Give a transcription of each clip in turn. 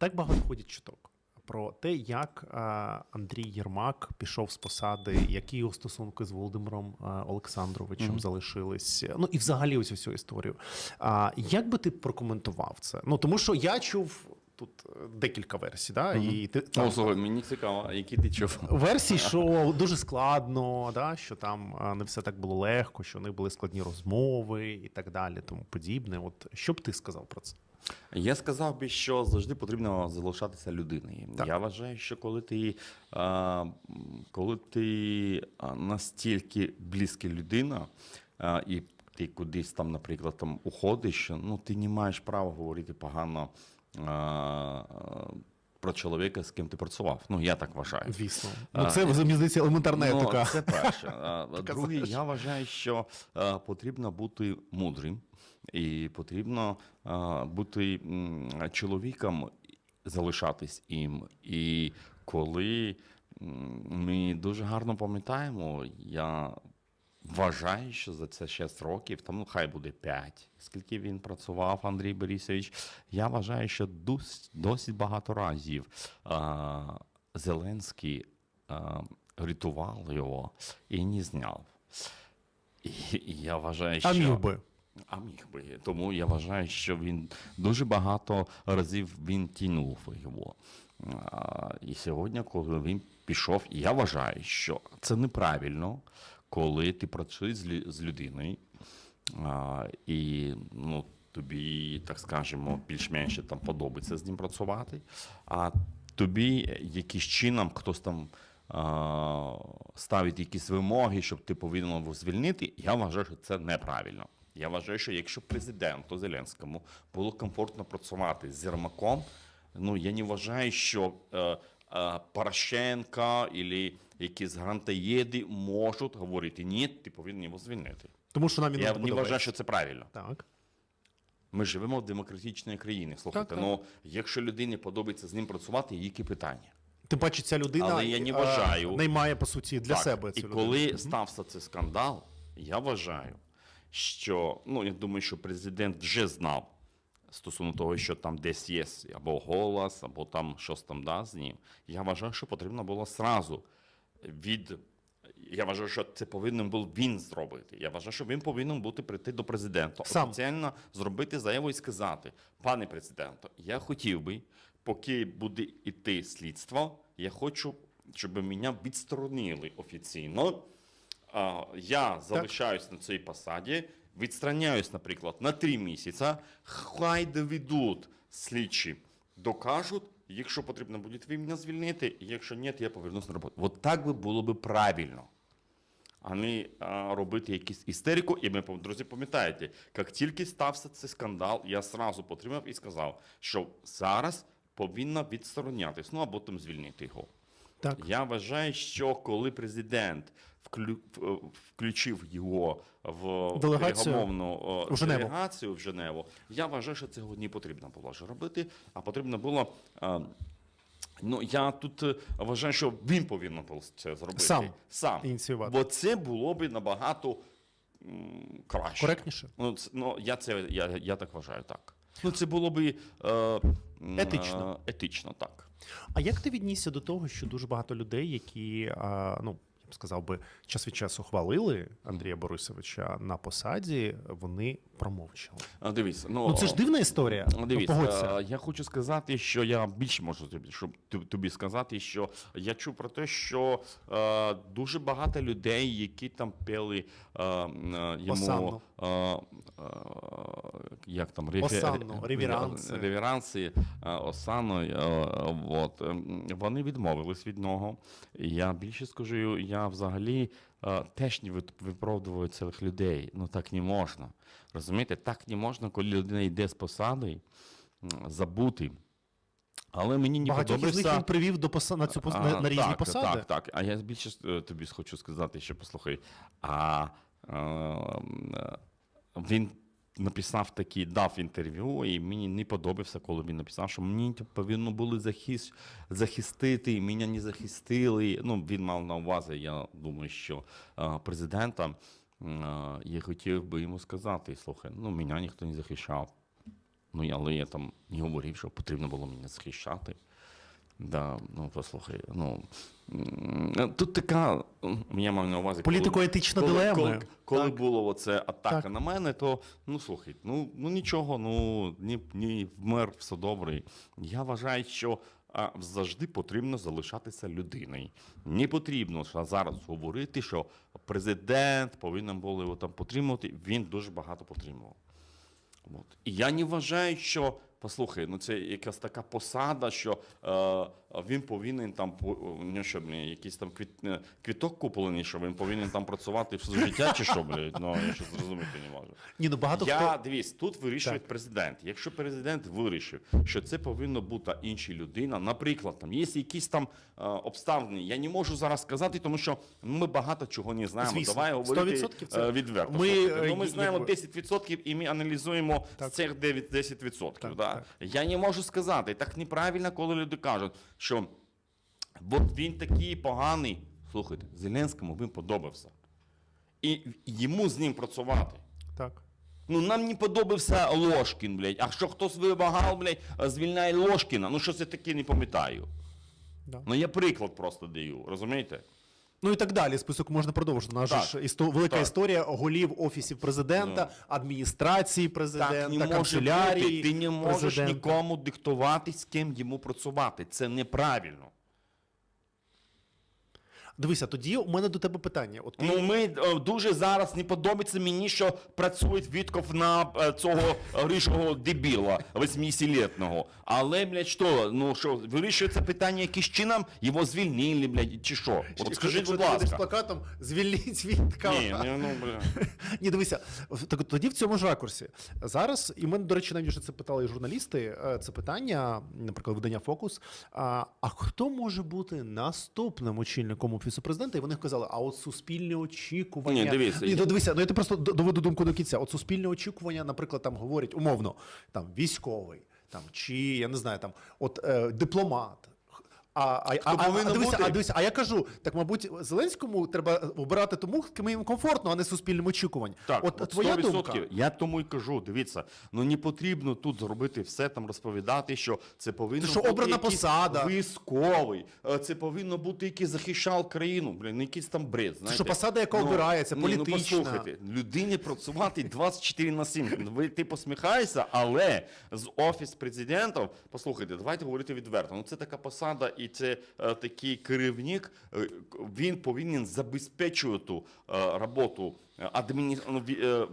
Так багато ходять чуток про те, як Андрій Єрмак пішов з посади, які його стосунки з Володимиром Олександровичем Мгм. залишились. Ну і взагалі ось всю історію. А як би ти прокоментував це? Ну тому що я чув тут е, декілька версій, да? Мгм. і ти О, там, слухай, мені цікаво, які ти чув? версій, що дуже складно, да? що там не все так було легко, що у них були складні розмови і так далі, тому подібне. От що б ти сказав про це? Я сказав би, що завжди потрібно залишатися людиною. Так. Я вважаю, що коли ти, а, коли ти настільки близька людина, а, і ти кудись там, наприклад, там уходиш, ну ти не маєш права говорити погано а, про чоловіка, з ким ти працював. Ну, я так вважаю. Звісно. Ну, це мені здається елементарна Ну. Це перше. Друге, я вважаю, що потрібно бути мудрим і потрібно бути чоловіком, залишатись їм. І коли ми дуже гарно пам'ятаємо, я вважаю, що за це 6 років, там ну хай буде 5, скільки він працював, Андрій Борисович, я вважаю, що досить, досить багато разів а, Зеленський а, рятував його і не зняв. І, і я вважаю, А що міг би. А міг би. Тому я вважаю, що він дуже багато разів він тянув його. А, І сьогодні, коли він пішов, я вважаю, що це неправильно, коли ти працюєш з людиною, а, і ну, тобі, так скажемо, більш-менш там подобається з ним працювати, а тобі якийсь чином хтось там. Ставить якісь вимоги, щоб ти повинен його звільнити, я вважаю, що це неправильно. Я вважаю, що якщо президенту Зеленському було комфортно працювати з Єрмаком, ну я не вважаю, що е, е, Порошенко або якісь грантоєди можуть говорити, ні, ти повинен його звільнити. Тому що нам він Я не вважаю, що це правильно. Так. Ми живемо в демократичній країні. Слухайте, Так, так. ну якщо людині подобається з ним працювати, які питання? Тим паче, ця людина Але я не е, вважаю- наймає по суті для Так, себе І цю коли людину. стався цей скандал, я вважаю, що ну я думаю, що президент вже знав стосовно того, що там десь є або голос, або там щось там да, з ним. Я вважаю, що потрібно було сразу від. Я вважаю, що це повинен був він зробити. Я вважаю, що він повинен бути прийти до президента, Сам. офіційно зробити заяву і сказати: пане президенто, я хотів би, поки буде йти слідство, я хочу, щоб мене відсторонили офіційно. Я залишаюсь на цій посаді, відстраняюсь, наприклад, на три місяці. Хай доведуть слідчі, докажуть. Якщо потрібно буде, ви мене звільнити, якщо ні, я повернусь на роботу. От так би було би правильно. А не робити якусь істерику. І ми, друзі, пам'ятаєте, як тільки стався цей скандал, я сразу потримав і сказав, що зараз повинна відсторонятись, ну або там звільнити його. Так. Я вважаю, що коли президент включив його в в Женеву. делегацію в Женеву, я вважаю, що цього не потрібно було вже робити, а потрібно було. Ну, я тут е, вважаю, що він повинен був це зробити. Сам Сам. ініціювати. Бо це було б набагато м, краще. Коректніше. Ну, це, ну я, це, я, я так вважаю, так. Ну, це було б е, Етично. е, етично, так. А як ти віднісся до того, що дуже багато людей, які, а, ну сказав би, час від часу хвалили Андрія Борисовича на посаді, вони промовчали. А, Дивись, ну, Ну це ж дивна історія. Ну, Дивіться, Ну, Погодься. я хочу сказати, що я більше можу тобі, щоб тобі- тобі сказати, що я чув про те, що е, дуже багато людей, які там пели е, е, йому е, е, як там рефе- Осанну, реверанси. реверанси е, Осану, е, от, е, вони відмовились від нього. Я більше скажу, я взагалі е, теж не вип- виправдовую цих людей. Ну так не можна. Розумієте, так не можна, коли людина йде з посади, забути. Але мені не Багатьох них подобається. він привів до поса... на цю пос... А, на різні так, посади. Так, так. А я більше е, тобі хочу сказати, що послухай. А е, е, він написав такий, дав інтерв'ю, і мені не подобався, коли він написав, що мені повинно були захист, захистити, і мене не захистили. Ну, він мав на увазі, я думаю, що е, президента. Е, Я хотів би йому сказати, слухай, ну мене ніхто не захищав. Ну, але я там не говорив, що потрібно було мене захищати. Да, ну послухай, ну тут така, я маю на увазі. Політико-етична дилема. Коли, Так. було оце атака Так. на мене, то ну слухай, ну, ну нічого, ну ні, ні вмер, все добре. Я вважаю, що а, завжди потрібно залишатися людиною. Не потрібно що зараз говорити, що президент повинен був його там потримувати. Він дуже багато потримував. От. І я не вважаю, що послухай, ну це якась така посада, що е, він повинен там ну, що, блін, якийсь там квіт, е, квіток куплений, що він повинен там працювати все життя, чи що, блядь? Ну я щось зрозуміти не можу. Ні, ну багато Я хто. дивись, тут вирішує Так. президент. Якщо президент вирішив, що це повинна бути інша людина, наприклад, там є якісь там е, обставини. Я не можу зараз сказати, тому що ми багато чого не знаємо. Звісно, Давай говорити 100% це- е, відверто. Ми, е, ну, ми знаємо якби- 10% і ми аналізуємо Так. з цих 9-10%. Так, да? так. Я не можу сказати. Так неправильно, коли люди кажуть, що от він такий поганий. Слухайте, Зеленському він подобався. І йому з ним працювати. Так. Ну нам не подобався Ложкін, блядь. А що хтось вимагав, блядь, звільняє Ложкіна. Ну що це таке, не пам'ятаю. Да. Ну я приклад просто даю, розумієте? Ну і так далі. Список можна продовжити. Наша Так. ж істо- велика Так. історія голів офісів президента, Ну. адміністрації Так президента, не може канцелярії. бути. Ти не можеш президента. нікому диктувати, з ким йому працювати. Це неправильно. Дивися, тоді у мене до тебе питання. От ти... Ну ми е, дуже зараз не подобається мені, що працює Вітков на е, цього рижого дебіла 80-літнього. Але, блядь, що, ну що, вирішується питання яким чином, його звільнили, блядь, чи що? От скажіть, будь будеш з ласка. плакатом звільніть Вітка. Ні, ні, ну, бля. Ні, дивися, так тоді в цьому ж ракурсі. Зараз, і мене, до речі, навіть вже це питали і журналісти. е, Це питання, наприклад, видання Фокус. А, а хто може бути наступним очільником офісу президента? І вони казали, а от суспільне очікування. Ні, дивіться. Ні, ну, дивися, ну я ти просто доведу думку до кінця. От суспільне очікування, наприклад, там говорять умовно, там військовий, там чи я не знаю, там от е, дипломат. А, а, а, а, а, дивися, а дивися, а я кажу, так мабуть, Зеленському треба обирати тому, ким їм комфортно, а не суспільним очікуванням. Так, от, от твоя думка. Я тому й кажу, дивіться, ну не потрібно тут зробити все там розповідати, що це повинно Це що, бути обрана посада. військовий, е, це повинно бути який захищав країну. Блін, ну якийсь там бред. Знаєте? що посада, яка обирається, ні, політична. Ну, послухайте, людині працювати 24 на 7. Ви ти посміхаєшся, але з офіс президентів, послухайте, давайте говорити відверто. Ну це така посада, і це е, такий керівник. е, Він повинен забезпечувати е, роботу адміні... ну,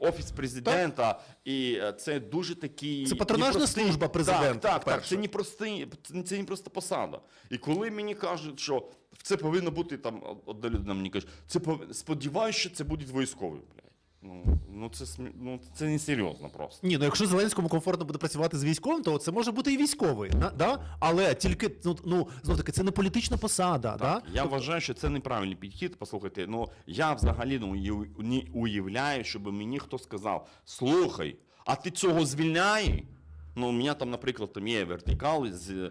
офіс президента, і е, це дуже такий Це патронажна непростий- служба президента, Так, так, так. Це не простий, це- не просто посада. І коли мені кажуть, що це повинно бути там, одна людина мені каже, це пов- сподіваюся, що це буде військовий. Ну, ну це смі- ну, це не серйозно просто. Ні, ну якщо Зеленському комфортно буде працювати з військовим, то це може бути і військовий. на- Да? Але тільки ну, ну знов таки, це не політична посада. Да? Я вважаю, що це неправильний підхід. Послухайте, ну я взагалі ну, уяв- не уявляю, щоб мені хто сказав: слухай, а ти цього звільняй? Ну, у мене там, наприклад, там є вертикал з, е,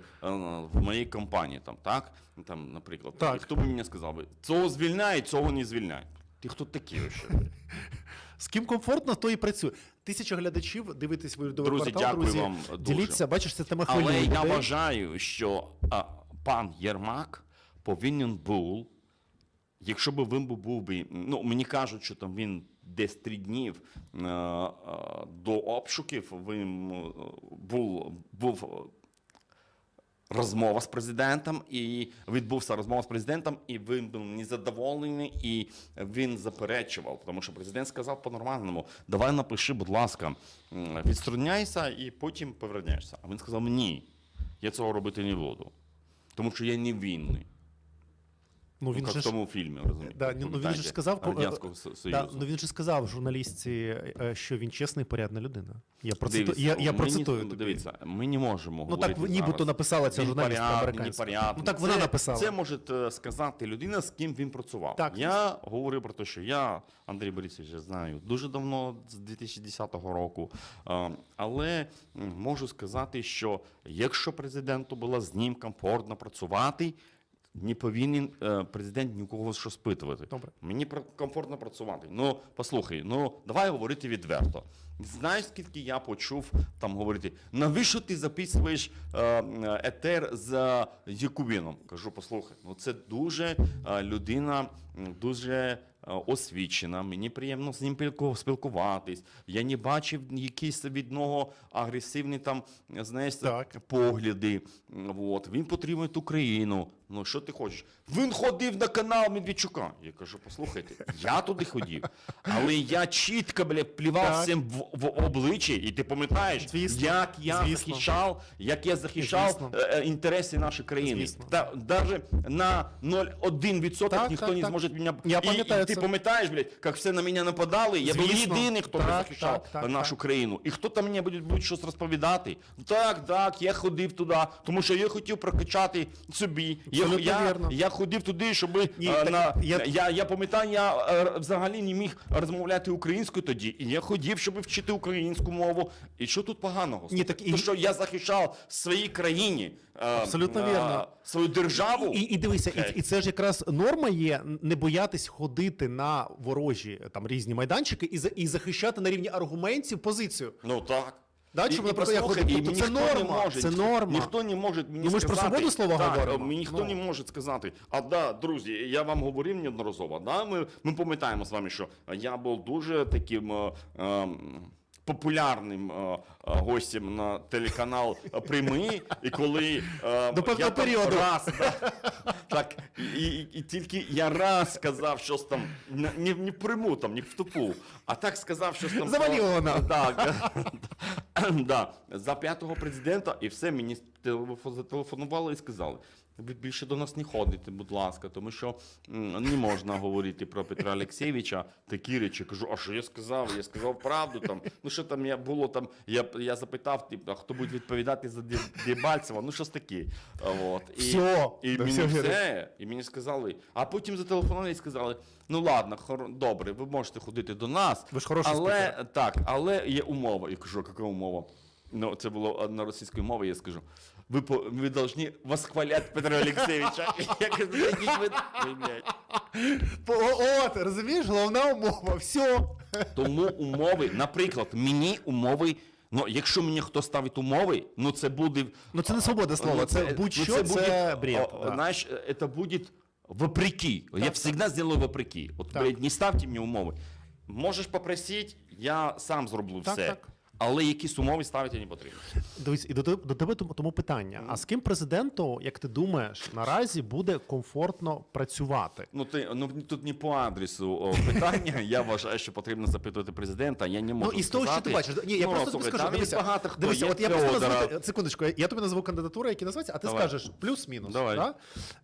в моїй компанії, там, так? Там, наприклад, Так. і хто б мені сказав би, цього звільняй, цього не звільняй. Ти хто такий ще? З ким комфортно, то і працює. Тисяча глядачів дивитесь виїздовий Друзі, квартал. дякую друзі, вам дуже. діліться, бачиш, це тема хвилює. Але я людей. вважаю, що а, пан Єрмак повинен був, якщо б він був би, ну мені кажуть, що там він десь три днів е, е, до обшуків він е, був, був розмова з президентом, і відбувся розмова з президентом, і він був незадоволений, і він заперечував, тому що президент сказав по-нормальному: давай напиши, будь ласка, відстраняйся і потім повернешся. А він сказав: ні, я цього робити не буду, тому що я не винний. Ну, він ну, же в ж тому фільмі, розумієте? Да, ну, він же сказав, ко- Радянського Со- Да, ну він же сказав журналістці, е, що він чесна і порядна людина. Я процитую, Дивіться, я, я ми процитую не- тобі. Дивіться, ми не можемо Ну, так говорити нібито зараз. написала ця журналістка американська. Ну, так вона це, написала. Це може е, сказати людина, з ким він працював. Так. Я говорю про те, що я, Андрій Борисович, я знаю дуже давно, з 2010 року. Е, Але можу сказати, що якщо президенту було з ним комфортно працювати, не повинен е, президент нікого що спитувати. Добре. Мені про- комфортно працювати. Ну, послухай, ну давай говорити відверто. Знаєш, скільки я почув там говорити, навіщо ти записуєш е, етер з Якубіном? Кажу, послухай, ну це дуже е, людина, дуже освічена. Мені приємно з ним спілкуватись. Я не бачив якийсь від нього агресивні там, знаєш, Так. погляди. От. Він підтримує Україну. Ну що ти хочеш? Він ходив на канал Медведчука. Я кажу, послухайте, я туди ходив, але я чітко бля, плівав Так. всім в, в обличчя, і ти пам'ятаєш, Звісно. як я Звісно. захищав, як я захищав Звісно. е, е, інтереси нашої країни. Звісно. Та навіть на 0,1% Так, ніхто так, не так. зможе мене. Я І- пам'ятаю і, ти це. пам'ятаєш, блядь, як все на мене нападали. Я був Звісно. єдиний, хто Так, захищав так, так, нашу так. країну. І хто там мені буде, буде щось розповідати? Так, так, я ходив туди, тому що я хотів прокачати собі. Я, я, я ходив туди, щоб Ні, е, так на, я- я... Я, пам'ятаю, я е, взагалі не міг розмовляти українською тоді. І я ходив, щоб вчити українську мову. І що тут поганого? Ні, так і- То, що я захищав в своїй країні е, Абсолютно е, вірно. свою державу. І, і дивися, Окей. і, і це ж якраз норма є не боятись ходити на ворожі там різні майданчики і, за- і захищати на рівні аргументів позицію. Ну так. Да, І- щоб, і наприклад, я і Тобто це ніхто не норма, може, це норма. Ніхто не може мені Ну, ми ж про свободу слова так, говоримо. Ніхто Ну. не може сказати. А да, друзі, я вам говорив неодноразово. Да, ми, ми пам'ятаємо з вами, що я був дуже таким. е, ем, Популярним е, е, гостем на телеканал Прямий, і коли е, До певного я там періоду. раз да, так, і, і, і тільки я раз сказав щось там, не, не, в пряму, там, не в тупу, а так сказав щось там. Заваліло. Так, да, за п'ятого президента, і все, мені телефо- зателефонували і сказали. Ви більше до нас не ходите, будь ласка, тому що не можна говорити про Петра Олексійовича такі речі. Кажу, а що я сказав? Я сказав правду. Там. Ну що там я було там, я, я запитав, типу, а хто буде відповідати за Ді- Дебальцева, ну щось таке. От. І, Все. і Да, мені все все, і мені сказали, а потім зателефонували і сказали: ну ладно, хоро- добре, ви можете ходити до нас, Ви ж хороший але спікер. так, але є умова. Я кажу, яка умова? Ну, це було на російській мові, я скажу. Ви, по, ви повинні восхваляти Петра Олексійовича. Я кажу, ви, ви, блядь». По- о- От, розумієш, головна умова. Все. Тому умови, наприклад, мені умови. Ну, якщо мені хто ставить умови, ну це буде. Ну це не свобода слова, ну, це будь-що, це бред. о, да. Знаєш, это будет вопреки. я так. всегда сделаю вопреки. От, Так. блядь, не ставте мені умови. Можеш попросити, я сам зроблю Так, все. так. Але якісь умови ставити не потрібно. Дивись, і до, тебе- до тебе тому, тому питання: а з ким президенту, як ти думаєш, наразі буде комфортно працювати? Ну, ти, ну тут не по адресу о, питання. Я вважаю, що потрібно запитати президента. Я не можу Ну і з того, що ти бачиш, ні, я ну, просто тобі скажу. там Дивися, багато хто. дивися, є от я просто назву секундочку, я тобі назву кандидатуру, які називаються, а ти Давай. скажеш плюс-мінус. Давай. Да?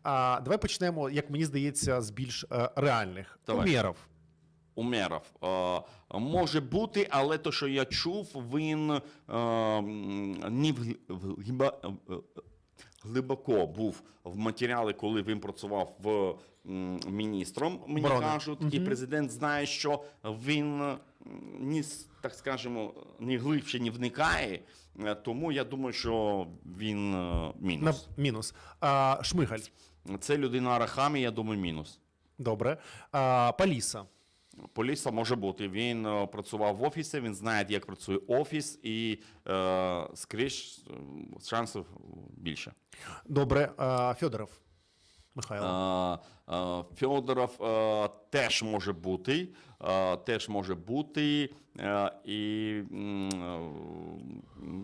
А, давай почнемо, як мені здається, з більш е, реальних. Давай. Умеров. Е, може бути, але то, що я чув, він е, не е, глибоко був в матеріалі, коли він працював в міністром, мені Оборони. кажуть, і президент знає, що він с- так скажемо, не глибше не вникає. Тому я думаю, що він е, На мінус. мінус. А, Шмигаль. Це людина Арахамі, я думаю, мінус. Добре. А, Паліса. Поліса може бути. Він е, працював в офісі, він знає, як працює офіс, і е, скоріш е, шансів більше. Добре. А, Федоров. Михайло. Е, е, Фьодоров е, теж може бути. Е, теж може бути, е, і е,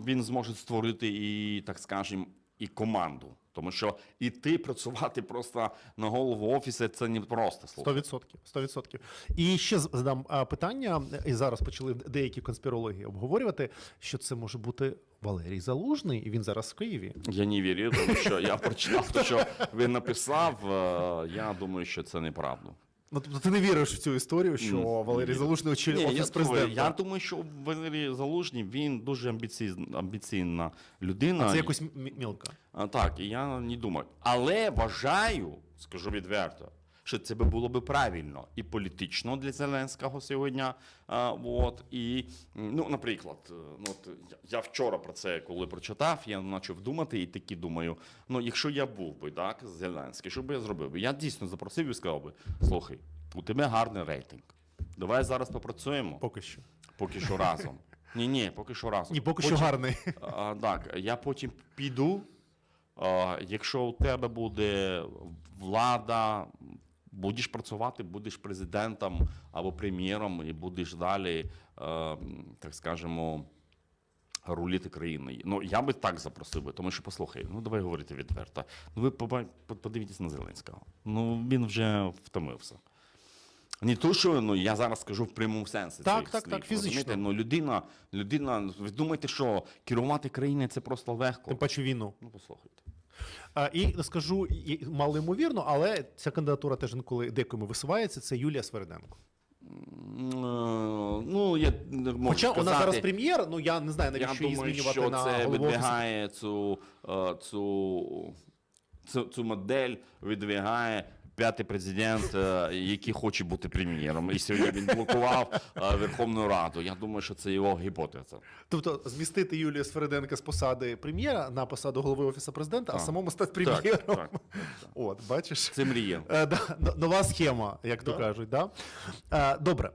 він зможе створити і, так скажемо, і команду. Тому що іти працювати просто на голову офісу це не просто слово. 100%. 100%. І ще задам питання, і зараз почали деякі конспірології обговорювати, що це може бути Валерій Залужний, і він зараз в Києві. Я не вірю, тому що я прочитав те, що він написав. е, Я думаю, що це неправда. Ну, тобто ти не віриш в цю історію, що Ні, Валерій ні. Залужний очолює Ні, офіс я, думаю, президента. я думаю, що Валерій Залужний він дуже амбіційна, амбіційна людина. А це якось м- мілка. А, Так, і я не думаю. Але вважаю, скажу відверто, що це би було би правильно і політично для Зеленського сьогодні. А, от, і, ну, наприклад, е, ну, от, я- вчора про це коли прочитав, я почав думати і таки думаю: ну, якщо я був би так, Зеленський, що би я зробив? би? Я дійсно запросив і сказав би: слухай, у тебе гарний рейтинг. Давай зараз попрацюємо Поки що. поки що разом. Ні, ні, поки що разом. Ні, поки що гарний. а, так, я потім піду. А, якщо у тебе буде влада, будеш працювати, будеш президентом або прем'єром, і будеш далі, е, так скажемо, руліти країною. Ну, я би так запросив би, тому що послухай, ну давай говорити відверто. Ну, ви подивіться на Зеленського. Ну, він вже втомився. Не то, що ну, я зараз скажу в прямому сенсі. Так, так, слів, так, фізично. Ну, людина, людина, ви думаєте, що керувати країною це просто легко? Тим паче війну. Ну, послухайте. А, і скажу малоймовірно, мало ймовірно, але ця кандидатура теж інколи декому висувається. Це Юлія Свериденко. Е, Ну, я не можу Хоча сказати, вона зараз прем'єр, ну я не знаю, навіщо її змінювати що на це видвигає цю, е, цю, цю, цю модель, видвигає п'ятий президент, е, який хоче бути прем'єром. І сьогодні він блокував е, Верховну Раду. Я думаю, що це його гіпотеза. Тобто змістити Юлію Свериденка з посади прем'єра на посаду голови офісу президента, а Так. самому стати прем'єром. так, так, так. От, бачиш. Це мрія. Е, нова схема, як то кажуть. Да? Добре,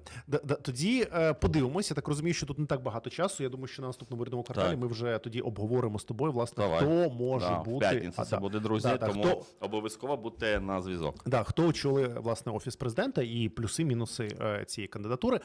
тоді подивимося. Я так розумію, що тут не так багато часу. Я думаю, що на наступному рядному кварталі Так. ми вже тоді обговоримо з тобою, власне, Давай. хто може Да, в бути. п'ятницю А, це буде, друзі, да, тому хто- обов'язково будьте на зв'язок. Да, хто очолив власне офіс президента і плюси-мінуси е, цієї кандидатури.